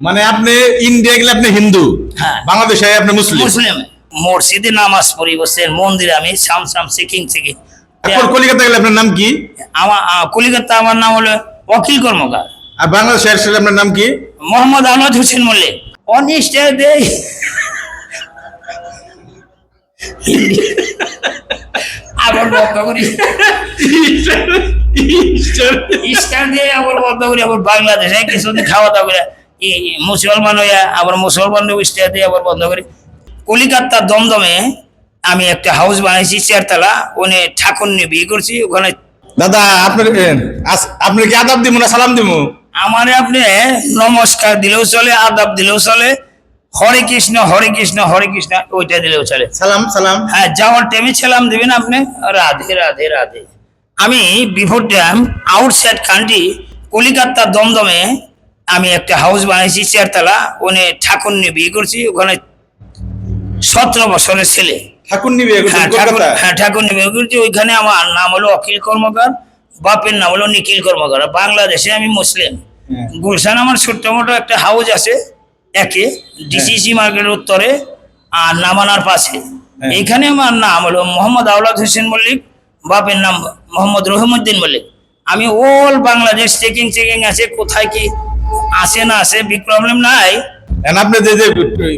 মানে আপনি ইন্ডিয়া গেলে আপনি হিন্দু হ্যাঁ। বাংলাদেশে আপনি মুসলিম। মুসলিম। মসজিদে নামাজ পড়ি বসেন মন্দিরে আমি সাম সাম সিকিং থেকে এখন কলকাতা গেলে আপনার নাম কি? আমার কলিকাতা আমার নাম হলো অখিল কর্মকার। আর বাংলাদেশে আসলে আপনার নাম কি? মোহাম্মদ আহমদ হোসেন মল্লিক। অনিষ্টা দেই। আবার বন্ধ করি। ইস্টার দিয়ে আবার বন্ধ করি আবার বাংলাদেশে কিছুদিন খাওয়া দাওয়া করে। মুসলমান হইয়া আবার মুসলমান দিয়ে আবার বন্ধ করি। কলিকাতার দমদমে আমি একটা হাউস বানাইছি চারতলা। ওনে ঠাকুর নিয়ে বিয়ে করছি ওখানে দাদা আপনার আপনি কি আদাব দিব না সালাম দিব আমারে আপনি নমস্কার দিলেও চলে আদাব দিলেও চলে। হরে কৃষ্ণ হরে কৃষ্ণ হরে কৃষ্ণ ওইটা দিলেও চলে। সালাম সালাম। হ্যাঁ যাওয়ার টাইমে সালাম দেবেন আপনি। রাধে রাধে রাধে। আমি বিফোর টাইম আউটসাইড কান্ট্রি কলিকাতার দমদমে আমি একটা হাউস বানাইছি চারতলা ওনে ঠাকুর নিয়ে বিয়ে করছি ওখানে সতেরো বছরের ছেলে। ঠাকুর নিবে হ্যাঁ ঠাকুর কলকাতা হ্যাঁ ঠাকুর নিয়ে বিয়ে করছি ওইখানে আমার নাম হলো অখিল কর্মকার বাপের নাম হলো নিখিল কর্মকার। বাংলাদেশে আমি মুসলিম। হ্যাঁ। গুলশান আমার ছোট্ট মোটো একটা হাউস আছে একে ডিসিসি মার্কেটের উত্তরে আর নামানার পাশে। হ্যাঁ। এখানে আমার নাম হলো মোহাম্মদ আওলাদ হোসেন মল্লিক বাপের নাম মোহাম্মদ রহিমউদ্দিন মল্লিক। আমি অল বাংলাদেশ চেকিং চেকিং আছে কোথায় কি আসে না আসে বিগ প্রবলেম নাই। আপনি যে যে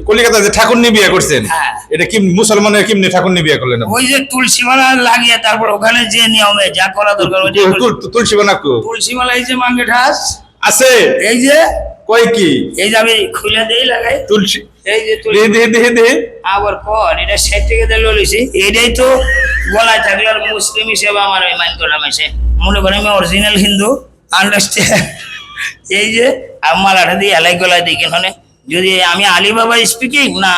কলিকাতা যে ঠাকুর নিয়ে বিয়ে করছেন হ্যাঁ। এটা কি মুসলমানের কেমনি ঠাকুর নিয়ে বিয়ে করলেন ওই যে তুলসী মালা লাগিয়ে তারপর ওখানে যে নিয়মে যা করা দরকার ওইটাই তুল- করি। তুল- তুলসী বানাকু এই যে মাঙ্গে ঠাস আছে। এই যে কই কি? এই যে আমি খুলে দেই লাগাই। তুলসী এই যে তুলসী দেহে দেহে দেহে আবার কর এটা ষাট থেকে দিয়ে লইছি। এটাই তো গলায় থাকলে আর মুসলিম হিসেবে আমার ওই মাইন্ড এসে মনে করেন আমি অরিজিনাল হিন্দু আন্ডারস্ট্যান্ড এই যে আমার মালাটা দিয়ে এলাই গলায় দিই কেন যদি আমি আলী বাবা স্পিকিং না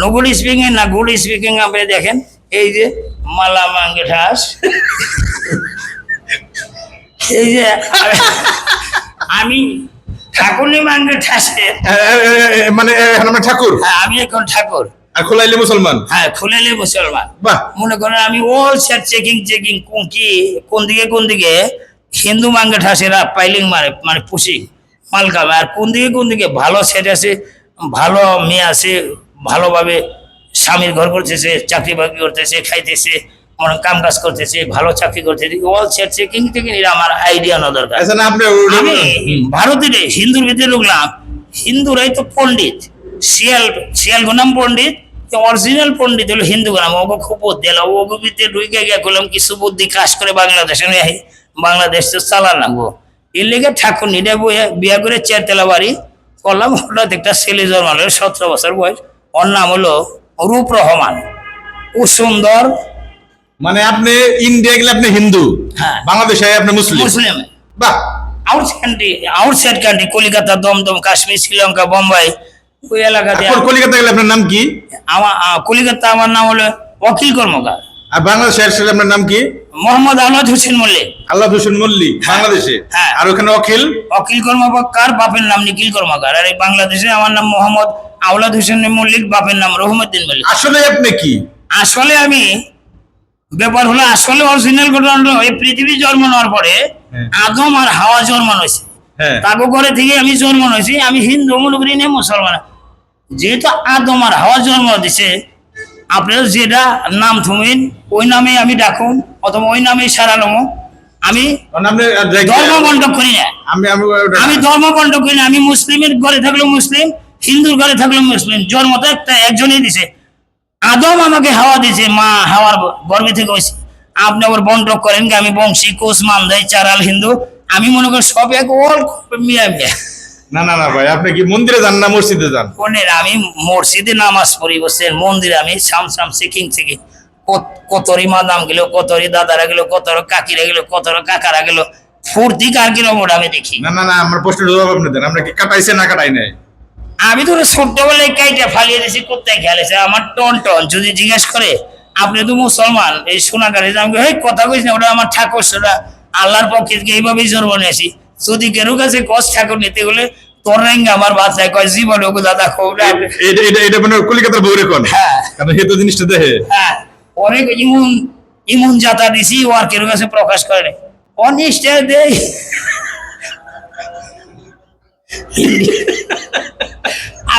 নগুল স্পিকিং না গুড স্পিকিং আপনি দেখেন এই যে মালা মাঙ্গে ঠাস। এই যে আমি ঠাকুরনি মাঙ্গে ঠাসে। মানে ঠাকুর? হ্যাঁ, আমি এখন ঠাকুর। আর খোলাইলে মুসলমান? হ্যাঁ খুলেলে মুসলমান। বাহ। মনে করেন আমি অল সেট চেকিং চেকিং কোন কি কোন দিকে কোন দিকে? হিন্দু মাঙ্গে ঠাসেরা পাইলিং মারে মানে পুষি মাল খাবে আর কোন দিকে কোন দিকে? ভালো সেট আছে ভালো মেয়ে আছে ভালোভাবে স্বামীর ঘর করতেছে চাকরি বাকরি করতেছে খাইতেছে মনে কাম কাজ করতেছে ভালো চাকরি করতেছে অল সেট চেকিং চেকিং এটা আমার আইডিয়া না দরকার। আচ্ছা না আমি ভারতের হিন্দুর ভিতরে ঢুকলাম হিন্দুরাই তো পণ্ডিত। শিয়াল শিয়াল গুনাম পণ্ডিত অরিজিনাল পণ্ডিত হলো হিন্দু গুনাম। ওকে খুব বুদ্ধি ওকে ভিতরে ঢুকে গিয়ে করলাম কিছু বুদ্ধি কাজ করে বাংলাদেশে। বাংলাদেশ তো চালা লাগবো এর লেগে ঠাকুর নিডে বইয়া বিয়া করে চেয়ারতলা বাড়ি করলাম। হঠাৎ একটা ছেলে জন্মালো সতেরো বছর বয়স। ওর নাম হলো রূপ রহমান। ও সুন্দর। মানে আপনি ইন্ডিয়া গেলে আপনি হিন্দু। হ্যাঁ। বাংলাদেশে আপনি মুসলিম। মুসলিম। বাহ! Outside country outside country Calcutta Dum Dum Kashmir Sri Lanka Bombay ওই এলাকাতে কলকাতা গেলে আপনার নাম কি? আমার কলিকাতা আমার নাম হলো অখিল কর্মকার। আর বাংলাদেশে আসলে আপনার নাম কি? মোহাম্মদ আহমদ হোসেন মল্লিক আল্লাহ হোসেন মল্লিক বাংলাদেশে? হ্যাঁ। আর ওখানে অখিল? অখিল কর্মকার বাপের নাম নিখিল কর্মকার? আর এই বাংলাদেশে আমার নাম মোহাম্মদ আওলাদ হোসেন মল্লিক বাপের নাম রহমুদ্দিন মল্লিক আসলে আপনি কি? আসলে আমি ব্যাপার হলো আসলে অরিজিনাল ঘটনা এই পৃথিবী জন্ম নেওয়ার পরে হ্যাঁ। আদম আর হাওয়া জন্ম হয়েছে। হ্যাঁ। তাকে ঘরে থেকে আমি জন্ম হয়েছি। আমি হিন্দু মনে করি না মুসলমান। যেহেতু আদম আর হাওয়া জন্ম দিছে আপনারা যেটা নাম থুমিন ওই নামে আমি ডাকুন অথবা ওই নামে আমি আপনি আহ, দেখ- ধর্ম বন্টন করি না। আমি আমি আমি ধর্ম বন্টন করি না। আমি মুসলিমের ঘরে থাকলেও মুসলিম হিন্দুর ঘরে থাকলেও মুসলিম। জন্ম তো একটা একজনই দিছে। আদম আমাকে হাওয়া দিছে মা হাওয়ার গর্বে থেকে হয়েছে। আপনি আবার বন্টন করেন কি? আমি বংশী কোষ মামদাই চারাল হিন্দু। আমি মনে করি সব এক অল মিয়া মিয়া না না না ভাই আপনি কি মন্দিরে যান না মসজিদে যান? কোনের আমি মসজিদে নামাজ পড়ি বসেন মন্দিরে আমি সাম সাম সিকিং সিকিং কতরি মাদাম গেল কতরি দাদারা গেল কতর কাকিরা গেল কতর কাকারা গেল। ফুর্তি কার কিরম ওটা আমি দেখি। না না না আমার প্রশ্নের জবাব আপনি দেন। আমরা কি কাটাইছে না কাটাই নাই? আমি তো ছোট্টবেলায় কাইটা ফালিয়ে দিয়েছি কোথায় খেলেছে আমার টন টন যদি জিজ্ঞেস করে আপনি তো মুসলমান? এই সোনাগারে আমি এই কথা কইস না ওটা আমার ঠাকুর সেটা আল্লাহর পক্ষে এইভাবেই জন্ম নিয়েছি। যদি কেন কাছে কষ্ট ঠাকুর নিতে গেলে তোর রেঙ্গে আমার কয় জীবনে দাদা এটা এটা এটা মানে কলিকাতার বউরে কোন হ্যাঁ। কারণ হেতু জিনিসটা দেখে। হ্যাঁ। অনেক ইমন ইমন যাতা দিছি ও আর কেউ কাছে প্রকাশ করে নাই। অনিষ্টা দেই।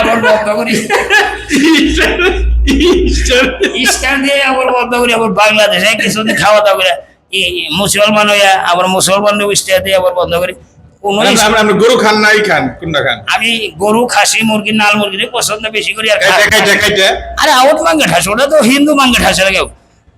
বন্ধ করি। ইস্টার দিয়ে আবার বন্ধ করি আবার বাংলাদেশে কিছুদিন খাওয়া দাওয়া করে। মুসলমান হইয়া আবার মুসলমান ইস্টার দিয়ে আবার বন্ধ করি। আমরা- আমরা আমরা গরু খান নাই খান কোনটা খান। আমি গরু খাসি মুরগি নাল মুরগি পছন্দ বেশি করি আর আউট মাঙ্গে ঠাস ওটা তো হিন্দু মাঙ্গে ঠাস কেউ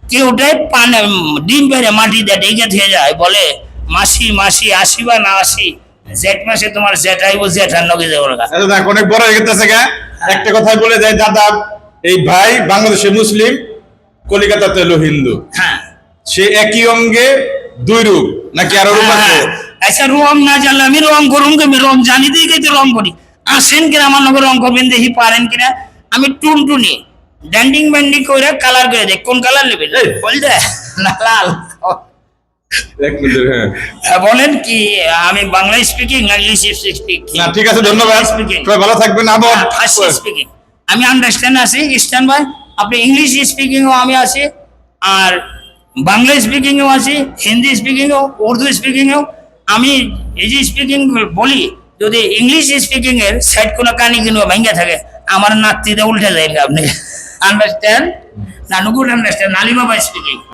কেউটাই পানে ডিম পেরে মাটি দিয়ে ডেকে থেকে যায় বলে মাসি মাসি আসি বা না আসি জেঠ মাসে তোমার জেঠাইব জেঠার নগে যাব আচ্ছা দেখ অনেক বড় হয়ে গেছে গা। একটা কথাই বলে যায় দাদা এই ভাই বাংলাদেশে মুসলিম কলিকাতাতে হলো হিন্দু। হ্যাঁ। সে একই অঙ্গে দুই রূপ নাকি আরও রূপ আছে? হ্যাঁ, আচ্ছা রং না জানলে আমি রং করুম আমি রং জানি দিয়ে গেছি রং করি আসেন কিনা আমার নগর রং করবেন দেখি পারেন কিনা আমি টুনটুনি ড্যান্ডিং ব্যান্ডিং করে কালার করে দেখ কোন কালার নেবেন এই। বল দে না লাল বলেন কি আমি বাংলা স্পিকিং না ইংলিশ স্পিকিং না ঠিক আছে ধন্যবাদ স্পিকিং সবাই ভালো থাকবেন আবার ফার্স্ট স্পিকিং আমি আন্ডারস্ট্যান্ড আছি ইস্টার্ন ভাই আপনি ইংলিশ স্পিকিংও আমি আছি আর বাংলা স্পিকিংও আছি হিন্দি স্পিকিংও উর্দু স্পিকিংও আমি এই যে স্পিকিং বলি, যদি ইংলিশ স্পিকিং এর সাইড কোনো কানি কিনবো ভেঙে থাকে, আমার নাতিতে উল্টে যায় আপনি। আন্ডারস্ট্যান্ড না গুড আন্ডারস্ট্যান্ড বাই স্পিকিং